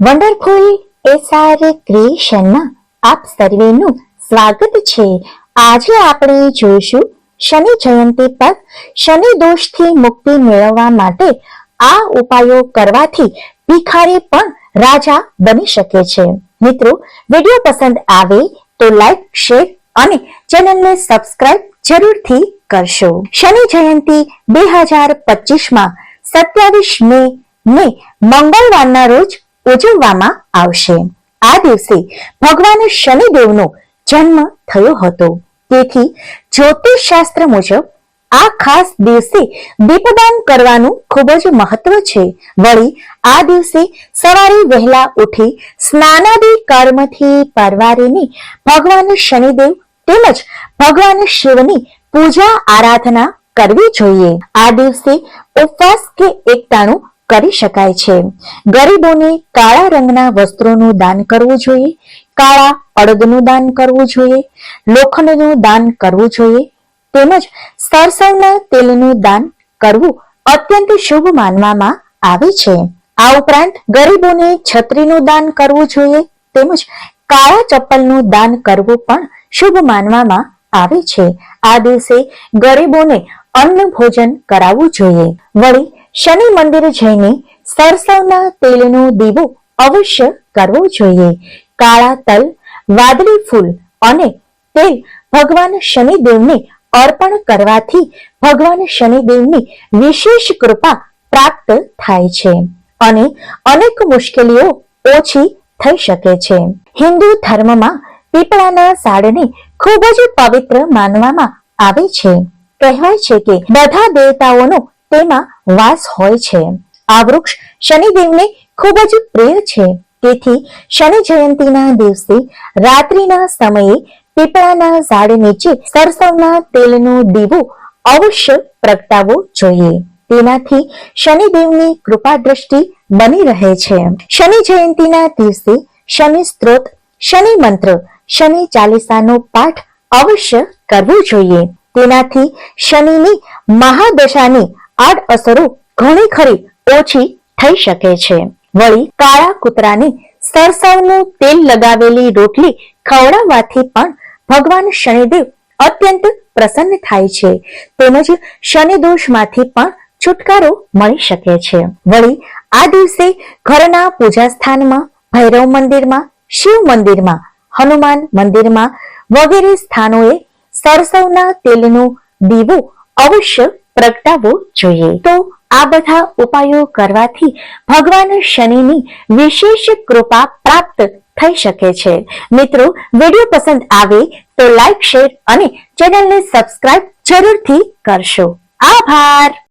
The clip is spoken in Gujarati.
વન્ડરફુલ એસઆર ક્રિએશનમાં આપ સર્વેનું સ્વાગત છે. આજે આપણે જોઈશું શનિ જયંતિ પર શનિ દોષથી મુક્તિ મેળવવા માટે આ ઉપાયો કરવાથી ભિખારી પણ રાજા બની શકે છે. મિત્રો, વીડિયો પસંદ આવે તો લાઈક, શેર અને ચેનલને સબસ્ક્રાઇબ જરૂરથી કરશો. શનિ જયંતિ બે હજાર પચીસમાં સત્યાવીસ મે ને મંગળવારના રોજ ઉજવવામાં આવશે. આ દિવસે ભગવાન શનિદેવનો જન્મ થયો હતો. તેથી જ્યોતિષ શાસ્ત્ર મુજબ આ ખાસ દિવસે દીપદાન કરવાનું ખૂબ જ મહત્વ છે. વળી આ દિવસે સવારે વહેલા ઉઠી સ્નાનાદિ કર્મથી પરવારીની ભગવાન શનિદેવ તેમજ ભગવાન શિવની પૂજા આરાધના કરવી જોઈએ. આ દિવસે ઉપવાસ કે એકટાણું કરી શકાય છે. ગરીબોને કાળા રંગના વસ્ત્રોનું દાન કરવું જોઈએ, કાળા અડદનું દાન કરવું જોઈએ, લોખંડનું દાન કરવું જોઈએ, તેમજ સરસવના તેલનું દાન કરવું અત્યંત શુભ માનવામાં આવે છે. આ ઉપરાંત ગરીબોને છત્રીનું દાન કરવું જોઈએ, તેમજ કાળા ચપ્પલનું દાન કરવું પણ શુભ માનવામાં આવે છે. આ દિવસે ગરીબોને અન્ન ભોજન કરાવવું જોઈએ. વળી શનિ મંદિર જઈને સરસવના તેલનો દીવો અવશ્ય કરવો જોઈએ. કાળા તલ, વાદળી ફૂલ અને તેલ ભગવાન શનિદેવને અર્પણ કરવાથી ભગવાન શનિદેવની વિશેષ કૃપા પ્રાપ્ત થાય છે અને અનેક મુશ્કેલીઓ ઓછી થઈ શકે છે. હિન્દુ ધર્મમાં પીપળાના ઝાડને ખૂબ જ પવિત્ર માનવામાં આવે છે. કહેવાય છે કે બધા દેવતાઓનો તેમાં વાસ હોય છે. આ વૃક્ષ શનિદેવને ખૂબ જ પ્રિય છે. તેથી શનિ જયંતિના દિવસે રાત્રિના સમયે પીપળાના ઝાડ નીચે સરસવના તેલનો દીવો અવશ્ય પ્રગટાવવો જોઈએ. તેનાથી શનિદેવની કૃપા દ્રષ્ટિ બની રહે છે. શનિ જયંતિના દિવસે શનિ સ્ત્રોત, શનિ મંત્ર, શનિ ચાલીસાનો પાઠ અવશ્ય કરવું જોઈએ. તેનાથી શનિની મહાદશાની આડઅસરો ઘણી ખરી ઓછી થઈ શકે છે. વળી કાળા કૂતરાને સરસવનું તેલ લગાવેલી રોટલી ખવડાવવાથી પણ ભગવાન શનિદેવ અત્યંત પ્રસન્ન થાય છે. તેમજ શનિ દોષમાંથી પણ છુટકારો મળી શકે છે. વળી આ દિવસે ઘરના પૂજા સ્થાનમાં ભૈરવ મંદિરમાં, શિવ મંદિરમાં, હનુમાન મંદિરમાં વગેરે સ્થાનોએ સરસવના તેલનો દીવો અવશ્ય પ્રગટાવવો જોઈએ. તો આ બધા ઉપાયો કરવાથી ભગવાન શનિની વિશેષ કૃપા પ્રાપ્ત થઈ શકે છે. મિત્રો, વીડિયો પસંદ આવે તો લાઈક, શેર અને ચેનલને સબસ્ક્રાઇબ જરૂરથી કરશો. આભાર!